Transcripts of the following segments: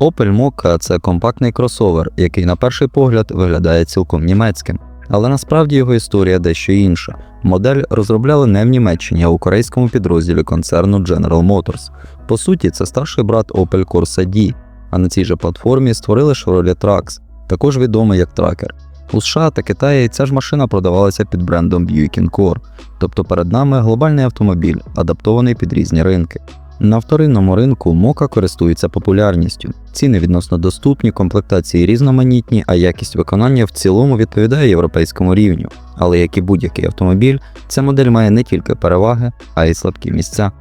Opel Mokka – це компактний кросовер, який на перший погляд виглядає цілком німецьким. Але насправді його історія дещо інша. Модель розробляли не в Німеччині, а у корейському підрозділі концерну General Motors. По суті, це старший брат Opel Corsa D, а на цій же платформі створили Chevrolet Trax, також відомий як тракер. У США та Китаї ця ж машина продавалася під брендом Buick Encore, тобто перед нами глобальний автомобіль, адаптований під різні ринки. На вторинному ринку мока користується популярністю. Ціни відносно доступні, комплектації різноманітні, а якість виконання в цілому відповідає європейському рівню. Але як і будь-який автомобіль, ця модель має не тільки переваги, а й слабкі місця.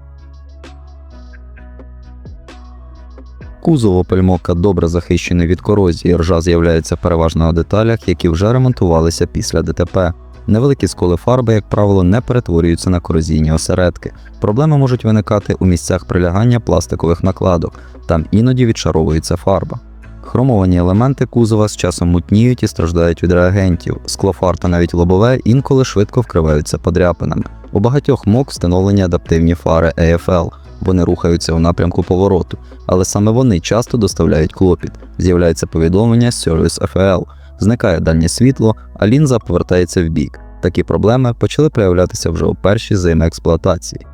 Кузов Opel Mokka добре захищений від корозії, ржа з'являється переважно на деталях, які вже ремонтувалися після ДТП. Невеликі сколи фарби, як правило, не перетворюються на корозійні осередки. Проблеми можуть виникати у місцях прилягання пластикових накладок, там іноді відшаровується фарба. Хромовані елементи кузова з часом мутніють і страждають від реагентів. Склофар та навіть лобове інколи швидко вкриваються подряпинами. У багатьох мок встановлені адаптивні фари AFL. Вони рухаються у напрямку повороту, але саме вони часто доставляють клопіт. З'являється повідомлення Service FL, зникає дальнє світло, а лінза повертається в бік. Такі проблеми почали проявлятися вже у перші зими експлуатації.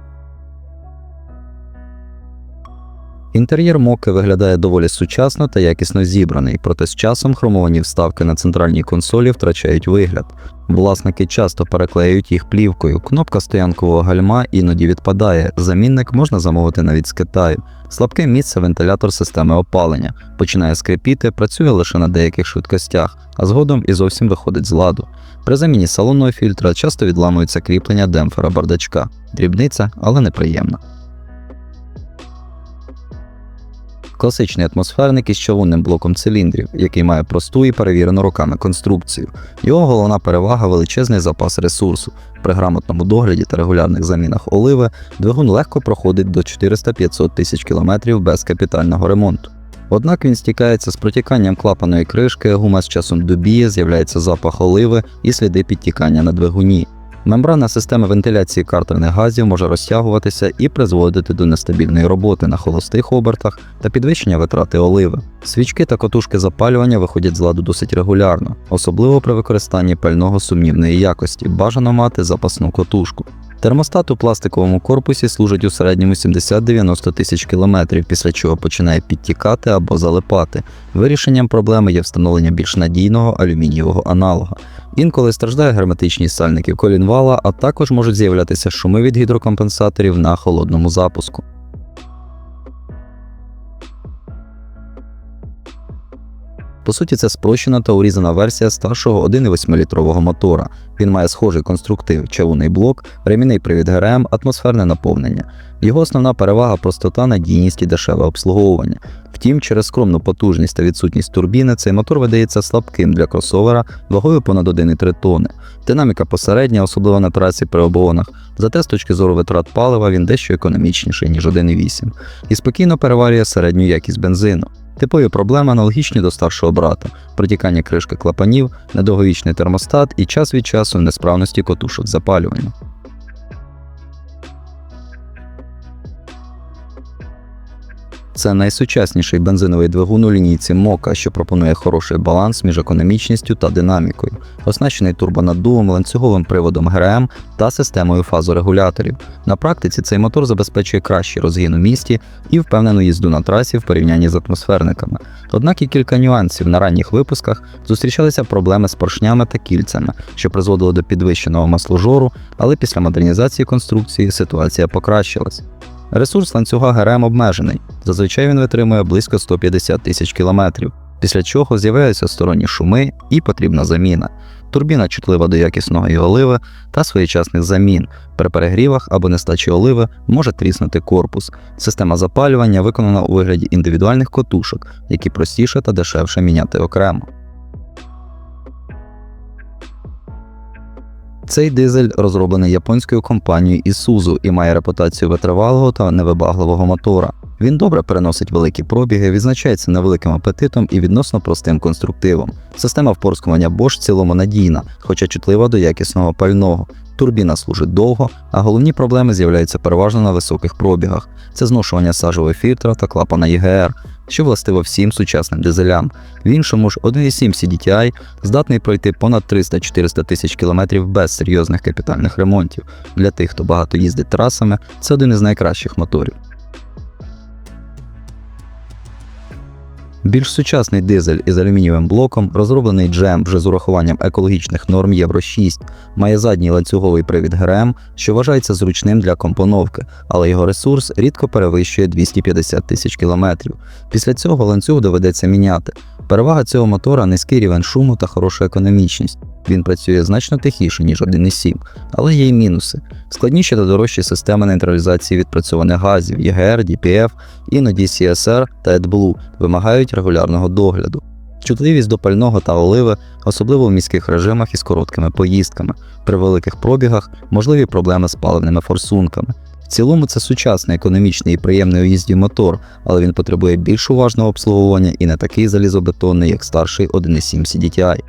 Інтер'єр Моки виглядає доволі сучасно та якісно зібраний, проте з часом хромовані вставки на центральній консолі втрачають вигляд. Власники часто переклеюють їх плівкою, кнопка стоянкового гальма іноді відпадає, замінник можна замовити навіть з Китаю. Слабке місце вентилятор системи опалення, починає скрипіти, працює лише на деяких швидкостях, а згодом і зовсім виходить з ладу. При заміні салонного фільтра часто відламуються кріплення демпфера бардачка. Дрібниця, але неприємна. Класичний атмосферник із човунним блоком циліндрів, який має просту і перевірену роками конструкцію. Його головна перевага величезний запас ресурсу. При грамотному догляді та регулярних замінах оливи двигун легко проходить до 400-500 тисяч кілометрів без капітального ремонту. Однак він стікається з протіканням клапаної кришки, гума з часом дубіє, з'являється запах оливи і сліди підтікання на двигуні. Мембрана системи вентиляції картерних газів може розтягуватися і призводити до нестабільної роботи на холостих обертах та підвищення витрати оливи. Свічки та котушки запалювання виходять з ладу досить регулярно, особливо при використанні пального сумнівної якості, бажано мати запасну котушку. Термостат у пластиковому корпусі служить у середньому 70-90 тисяч кілометрів, після чого починає підтікати або залипати. Вирішенням проблеми є встановлення більш надійного алюмінієвого аналога. Інколи страждає герметичність сальників колінвала, а також можуть з'являтися шуми від гідрокомпенсаторів на холодному запуску. По суті, це спрощена та урізана версія старшого 1,8-літрового мотора. Він має схожий конструктив, чавунний блок, ремінний привід ГРМ, атмосферне наповнення. Його основна перевага простота, надійність і дешеве обслуговування. Втім, через скромну потужність та відсутність турбіни цей мотор видається слабким для кросовера вагою понад 1,3 тонни. Динаміка посередня, особливо на трасі при обгонах. Зате з точки зору витрат палива він дещо економічніший, ніж 1,8, і спокійно переварює середню якість бензину. Типові проблеми аналогічні до старшого брата: протікання кришки клапанів, недовговічний термостат і час від часу несправності котушок запалювання. Це найсучасніший бензиновий двигун у лінійці Мока, що пропонує хороший баланс між економічністю та динамікою, оснащений турбонаддувом, ланцюговим приводом ГРМ та системою фазорегуляторів. На практиці цей мотор забезпечує кращий розгін у місті і впевнену їзду на трасі в порівнянні з атмосферниками. Однак і кілька нюансів на ранніх випусках зустрічалися проблеми з поршнями та кільцями, що призводило до підвищеного масложору, але після модернізації конструкції ситуація покращилась. Ресурс ланцюга ГРМ обмежений, зазвичай він витримує близько 150 тисяч кілометрів, після чого з'являються сторонні шуми і потрібна заміна. Турбіна чутлива до якісної оливи та своєчасних замін. При перегрівах або нестачі оливи може тріснути корпус. Система запалювання виконана у вигляді індивідуальних котушок, які простіше та дешевше міняти окремо. Цей дизель розроблений японською компанією Isuzu і має репутацію витривалого та невибагливого мотора. Він добре переносить великі пробіги, відзначається невеликим апетитом і відносно простим конструктивом. Система впорскування Bosch в цілому надійна, хоча чутлива до якісного пального. Турбіна служить довго, а головні проблеми з'являються переважно на високих пробігах. Це зношування сажового фільтра та клапана ЄГР. Що властиво всім сучасним дизелям. В іншому ж 1.7 CDTI здатний пройти понад 300-400 тисяч кілометрів без серйозних капітальних ремонтів. Для тих, хто багато їздить трасами, це один із найкращих моторів. Більш сучасний дизель із алюмінієвим блоком, розроблений GM вже з урахуванням екологічних норм Євро 6, має задній ланцюговий привід ГРМ, що вважається зручним для компоновки, але його ресурс рідко перевищує 250 тисяч кілометрів. Після цього ланцюг доведеться міняти. Перевага цього мотора низький рівень шуму та хороша економічність. Він працює значно тихіше, ніж 1.7, але є й мінуси. Складніші та дорожчі системи нейтралізації відпрацьованих газів, ЄГР, DPF, іноді CSR та AdBlue вимагають регулярного догляду. Чутливість до пального та оливи, особливо в міських режимах із короткими поїздками, при великих пробігах можливі проблеми з паливними форсунками. В цілому це сучасний економічний і приємний у їзді мотор, але він потребує більш уважного обслуговування і не такий залізобетонний, як старший 1.7 CDTI.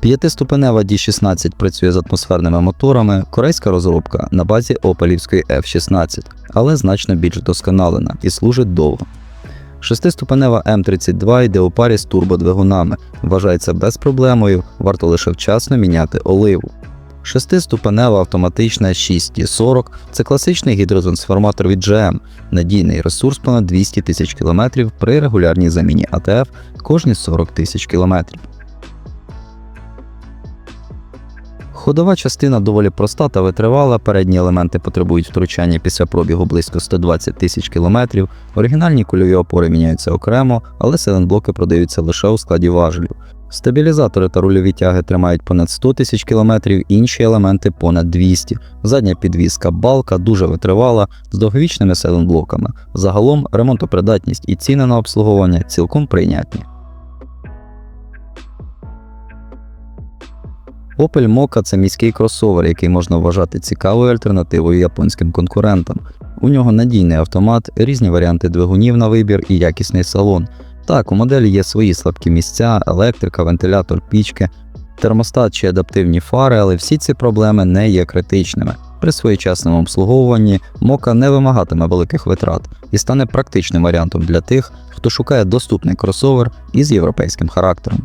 П'ятиступенева D16 працює з атмосферними моторами, корейська розробка на базі опелівської F16, але значно більш досконалена і служить довго. Шестиступенева М32 йде у парі з турбодвигунами, вважається безпроблемою, варто лише вчасно міняти оливу. Шестиступенева автоматична 6T40 це класичний гідротрансформатор від GM, надійний ресурс понад 200 тисяч км при регулярній заміні АТФ кожні 40 тисяч кілометрів. Ходова частина доволі проста та витривала. Передні елементи потребують втручання після пробігу близько 120 тисяч кілометрів. Оригінальні кульові опори міняються окремо, але силенблоки продаються лише у складі важелів. Стабілізатори та рульові тяги тримають понад 100 тисяч кілометрів, інші елементи понад 200. Задня підвізка балка дуже витривала з довговічними селенблоками. Загалом ремонтопридатність і ціни на обслуговування цілком прийнятні. Opel Mokka – це міський кросовер, який можна вважати цікавою альтернативою японським конкурентам. У нього надійний автомат, різні варіанти двигунів на вибір і якісний салон. Так, у моделі є свої слабкі місця, електрика, вентилятор, пічки, термостат чи адаптивні фари, але всі ці проблеми не є критичними. При своєчасному обслуговуванні Мока не вимагатиме великих витрат і стане практичним варіантом для тих, хто шукає доступний кросовер із європейським характером.